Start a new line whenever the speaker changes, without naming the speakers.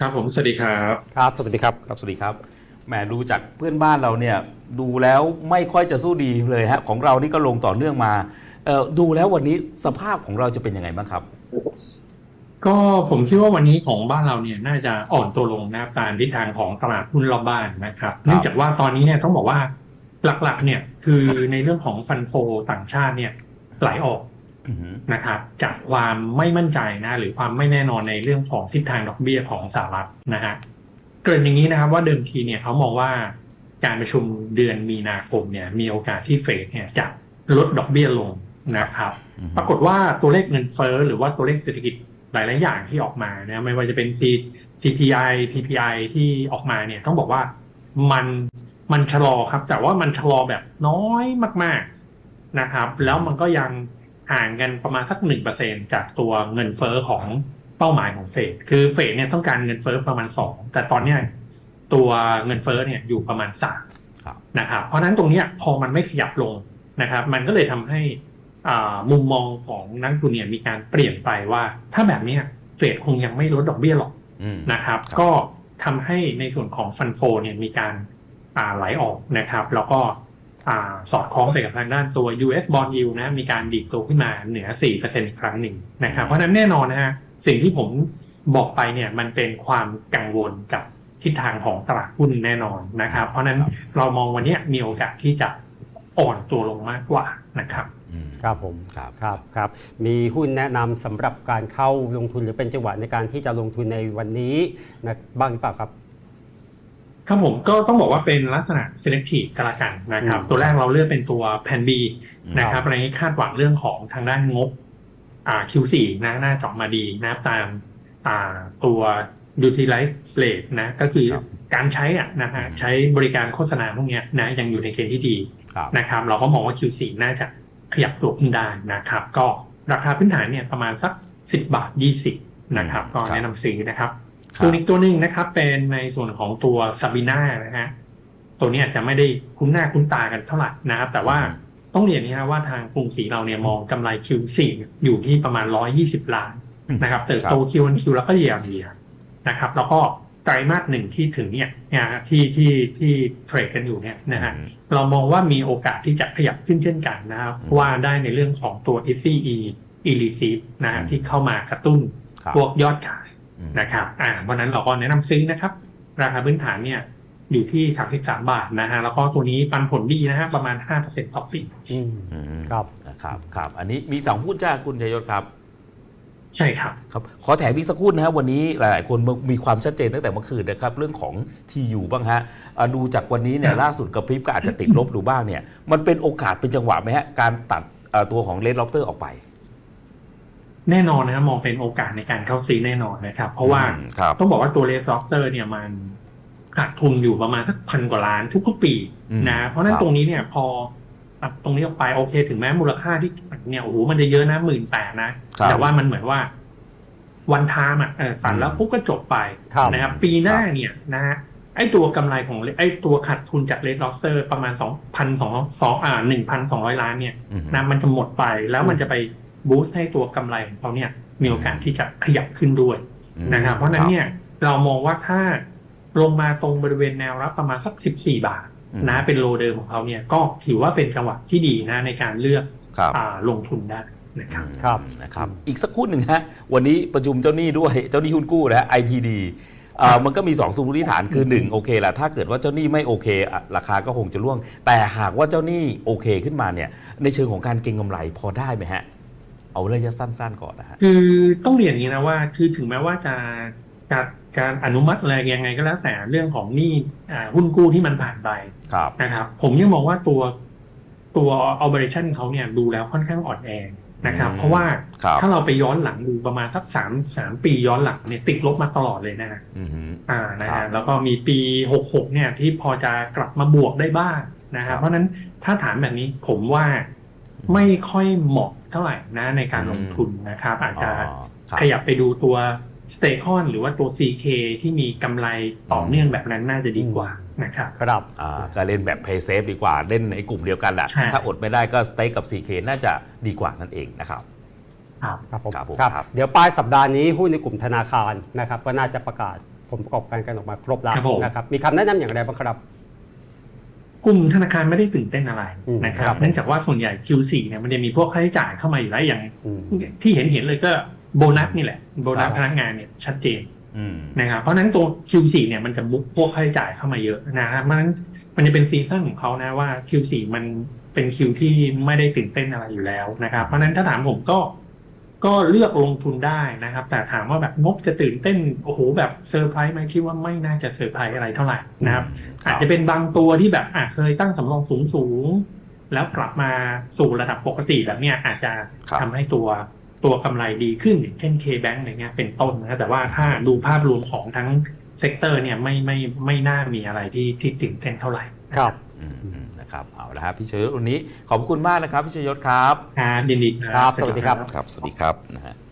ครับผมสวัสดีครับ
ครับ สวัสดีครับ
ครับสวัสดีครับแหมดูจากเพื่อนบ้านเราเนี่ยดูแล้วไม่ค่อยจะสู้ดีเลยฮะของเรานี่ก็ลงต่อเนื่องมาเอ่อดูแล้ววันนี้สภาพของเราจะเป็นยังไงบ้างครับ
ก็ผมคิดว่าวันนี้ของบ้านเราเนี่ยน่าจะอ่อนตัวลงนะครับตามทิศทางของตลาดหุ้นรอบบ้านนะครับ เนื่องจากว่าตอนนี้เนี่ยต้องบอกว่าหลักๆเนี่ยคือในเรื่องของฟันโฟต่างชาติเนี่ยไหลออก
อือหือ
นะครับจากความไม่มั่นใจนะหรือความไม่แน่นอนในเรื่องของทิศทางดอกเบี้ยของสหรัฐนะฮะเกริ่นอย่างนี้นะครับว่าเดิมทีเนี่ยเขามองว่าการประชุมเดือนมีนาคมเนี่ยมีโอกาสที่เฟดเนี่ยจะลดดอกเบี้ยลงนะครับ
อือหือ
ปรากฏว่าตัวเลขเงินเฟ้อหรือว่าตัวเลขเศรษฐกิจหลาย ๆ อย่างที่ออกมานะไม่ว่าจะเป็น C CPI PPI ที่ออกมาเนี่ยต้องบอกว่ามันมันชะลอครับ แต่ว่ามันชะลอแบบน้อยมาก ๆนะครับ แล้วมันก็ยัง ห่างกันประมาณสักหนึ่งเปอร์เซ็นจากตัวเงินเฟ้อของเป้าหมายของเฟดคือเฟดเนี่ยต้องการเงินเฟ้อประมาณสองแต่ตอนเนี้ยตัวเงินเฟ้อเนี่ยอยู่ประมาณสาม
ครับ
นะครับเพราะฉะนั้นตรงเนี้ยพอมันไม่ขยับลงนะครับ มันก็เลยทำให้อ่ามุมมองของนักลงทุนเนี่ยมีการเปลี่ยนไปว่า ถ้าแบบเนี้ยเฟดคงยังไม่ลดดอกเบี้ยหรอก
อืม
นะครับ
ครับ
ก็ทำให้ในส่วนของฟันโฟเนี่ยมีการอ่าไหลออกนะครับ แล้วก็อ่า สอดคล้องไปกับทางด้านตัว US bond yield นะมีการดีดตัวขึ้นมาเหนือ 4%อีกครั้งหนึ่งนะครับเพราะฉะนั้นแน่นอนนะฮะสิ่งที่ผมบอกไปเนี่ยมันเป็นความกังวลกับทิศทางของตลาดหุ้นแน่นอนนะครับ เพราะฉะนั้นเรามองวันเนี้ยมีโอกาสที่จะอ่อนตัวลงมากกว่านะครับ
อืม
ครับผม
ครับ
ครับครับมีหุ้นแนะนำสำหรับการเข้าลงทุนหรือเป็นจังหวะในการที่จะลงทุนในวันนี้นะบ้างหรือเปล่าครับ
ครับผมก็ต้องบอกว่าเป็นลักษณะ selective กันละกันนะครับ
อืม
ตัวแรกเราเลือกเป็นตัว Plan B
อืม
นะครับอะไรนี้คาดหวังเรื่องของทางด้านงบอ่า Q4 นะน่าจะออกมาดีนะครับตามอ่าตัว utilize rate นะก็คือ
ครับ
การใช้อะนะฮะ
อืม
ใช้บริการโฆษณาพวกเนี้ยนะยังอยู่ในเกณฑ์ที่ดี
ครับ
นะครับ เราก็มองว่า Q4 น่าจะขยับตัวขึ้นได้นะครับ ก็ราคาพื้นฐานเนี่ยประมาณสัก 10 บาท 20 นะครับ ก็แนะนำซื้อนะครับ
ครับ
ส่วนอีกตัวหนึ่งนะครับเป็นในส่วนของตัวซาบิน่านะฮะตัวนี้อาจจะไม่ได้คุ้นหน้าคุ้นตากันเท่าไหร่นะครับ แต่ว่าต้องเรียนนี้นะว่าทางกรุงศรีเราเนี่ยมองกำไร Q4 อยู่ที่ประมาณ 120 ล้านนะครับเติบโต Q 1 Q แล้วก็เยียร์เยียนะครับ แล้วก็ไตรมาสหนึ่งที่ถึงเนี่ยนะฮะที่ที่ที่เทรดกันอยู่เนี่ยนะฮะ
อืม
เรามองว่ามีโอกาสที่จะขยับขึ้นเช่นกันนะครับ
อืม
เพราะว่าได้ในเรื่องของตัว SCE e l i c i t นะฮะ
อืม
ที่เข้ามากระตุ้น
ครับ
พวกยอดขาย
อืม
นะครับอ่าวันนั้นเราก็แนะนำซื้อนะครับ ราคาพื้นฐานเนี่ยอยู่ที่ 33 บาทนะฮะ แล้วก็ตัวนี้ปันผลดีนะฮะ ประมาณ 5%ต่อปี
อืม
อืม
ครับ
นะครับครับ อันนี้มีสองหุ้นจ้าคุณชัยยศครับ
ใช่ครับ
ครับ ขอแถมอีกสักครู่นะครับวันนี้หลาย ๆ คนมีความชัดเจนตั้งแต่เมื่อคืนนะครับ เรื่องของทียูบ้างฮะอ่าดูจากวันนี้เนี่ย
ครับ
ล่าสุดกระพริบก็อาจจะติดลบดูบ้างเนี่ย มันเป็นโอกาสเป็นจังหวะไหมฮะ การตัดอ่าตัวของเลดล็อบเตอร์ออกไป
แน่นอนนะครับมองเป็นโอกาสในการเข้าซื้อแน่นอนนะครับ เพราะว่า
อืมครับ
ต้องบอกว่าตัวเลส o อ t เตอร์เนี่ยมันขาดทุนอยู่ประมาณสักพันกว่าล้านทุกๆปี
อืม
นะเพราะฉะนั้น
ครับ
ตรงนี้เนี่ยพอตัดตรงนี้ออกไปโอเค ถึงแม้มูลค่าที่เนี่ยโอ้โหมันจะเยอะนะหมื่นแปดนะ
ครับ
แต่ว่ามันเหมือนว่าวันทามอะเออตัดแล้ว
อืม
ปุ๊บก็จบไป
ครับ
นะครับปีหน้าเนี่ยนะฮะไอ้ตัวกำไรของไอ้ตัวขาดทุนจากเลดลอสเตอร์ประมาณสองพันสองสองอ่าหนึ่งพันสองร้อยล้านเนี่ย
อืม
นะมันจะหมดไปแล้วมันจะไป บูสต์ให้ตัวกำไรของเขาเนี่ยมีโอกาสที่จะขยับขึ้นด้วยนะครับ เพราะฉะนั้นเนี่ยเรามองว่าถ้าลงมาตรงบริเวณแนวรับประมาณสัก 14 บาท
อืม
นะเป็นโลเดิมของเขาเนี่ยก็ถือว่าเป็นจังหวะที่ดีนะในการเลือก
ครับ
อ่าลงทุนได้นะครับ
ครับ
นะครับอีกสักครู่หนึ่งฮะวันนี้ประชุมเจ้าหนี้ด้วยเจ้าหนี้หุ้นกู้นะฮะ ITD อ่ามันก็มี 2 สมมติฐานคือ 1 โอเคแหละถ้าเกิดว่าเจ้าหนี้ไม่โอเคอะราคาก็คงจะร่วง แต่หากว่าเจ้าหนี้โอเคขึ้นมาเนี่ยในเชิงของการเก็งกำไรพอได้ไหมฮะ เอาระยะสั้นๆก่อนนะฮะ
คือต้องเรียนอย่างนี้นะว่าคือถึงแม้ว่าจะการการอนุมัติอะไรยังไงก็แล้วแต่เรื่องของหนี้อ่าหุ้นกู้ที่มันผ่านไป
ครับ
นะครับ ผมยังมองว่าตัวตัว operation เขาเนี่ยดูแล้วค่อนข้างอ่อนแอนะครับ
อืม
เพราะว่า
ครับ
ถ้าเราไปย้อนหลังดูประมาณสักสามสามปีย้อนหลังเนี่ยติดลบมาตลอดเลยนะฮะ
อือหือ
อ่านะ
ครั
ฮะ
บ
แล้วก็มีปี66เนี่ยที่พอจะกลับมาบวกได้บ้างนะ
ครั
ฮะ
บ
เพราะฉะนั้นถ้าถามแบบนี้ผมว่าไม่ค่อยเหมาะเท่าไหร่นะในการลงทุนนะครับ อาจจะ
อ๋อครับ
ขยับไปดูตัวสเต c o n หรือว่าตัว CK ที่มีกำไรต่อเนื่องแบบนั้นน่าจะดีกว่านะครับ
ครับ
อ่าก็เล่นแบบ play safe ดีกว่าเล่นในกลุ่มเดียวกันแหละ
ใช่
ถ้าอดไม่ได้ก็สเต็กกับ CK น่าจะดีกว่านั่นเองนะครับ
ครับ
ครับผม
ครับผม
ครับ
ครับ
เดี๋ยวปลายสัปดาห์นี้หุ้นในกลุ่มธนาคารนะครับก็น่าจะประกาศผลประกอบการกันออกมาครบแล้ว
ครับผม
นะครับ มีคำแนะนำอย่างไรบ้างครับ
กลุ่มธนาคารไม่ได้ตื่นเต้นอะไร
อืม
นะค
ครั
รับ
บ
เนื่องจากว่าส่วนใหญ่ Q4 เนี่ยมันจะมีพวกค่าใช้จ่ายเข้ามาอยู่แล้วอย่าง
อืม
ที่เห็นเห็นเลยก็โบนัสนี่แหละโบนัส
ครับ
พนักงานเนี่ยชัดเจน
อืม
นะครับเพราะฉะนั้นตัว Q4 เนี่ยมันจะบุ๊กพวกค่าใช้จ่ายเข้ามาเยอะนะครับเพราะฉะนั้นมันจะเป็นซีซั่นของเขานะว่า Q4 มันเป็นคิวที่ไม่ได้ตื่นเต้นอะไรอยู่แล้วนะครับเพราะฉะนั้นถ้าถามผมก็ ก็เลือกลงทุนได้นะครับ แต่ถามว่าแบบงบจะตื่นเต้นโอ้โหแบบเซอร์ไพรส์ไหมคิดว่าไม่น่าจะเซอร์ไพรส์อะไรเท่าไหร่นะครับ อาจจะเป็นบางตัวที่แบบอะเคยตั้งสำรองสูงสูงๆแล้วกลับมาสู่ระดับปกติแบบเนี้ยอาจจะ
ครับ
ทำให้ตัวตัวกำไรดีขึ้นอย่างเช่น K-Bank อะไรเงี้ยเป็นต้นนะแต่ว่าถ้าดูภาพรวมของทั้งเซกเตอร์เนี่ยไม่ไม่ไม่น่ามีอะไรที่ที่ตื่นเต้นเท่าไหร่
ครับ
อืมอืม นะครับเอาละครับพี่ชยศวันนี้ขอบคุณมากนะครับพี่ชยศครับ
ครับยินดี
ครับ สวัสดีครับ
ครับ สวัสดีครับนะฮะ